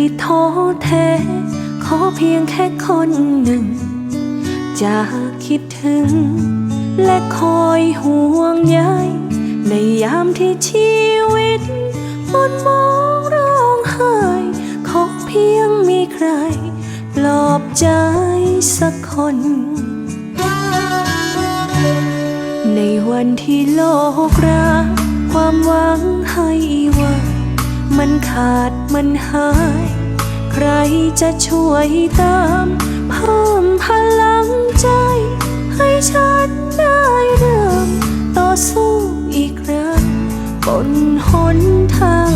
ที่ท้อแท้ ขอเพียงแค่คนหนึ่ง จะคิดถึง และคอยห่วงใยในยามที่ชีวิตมนมองร้องไห้ ขอเพียงมีใคร ปลอบใจสักคน ในวันที่โลกรักความหวังให้ว่า มันขาด มันหาย ใครจะช่วยตามเพิ่มพลังใจ ให้ฉันได้เริ่ม ต่อสู้อีกครั้งบนหนทาง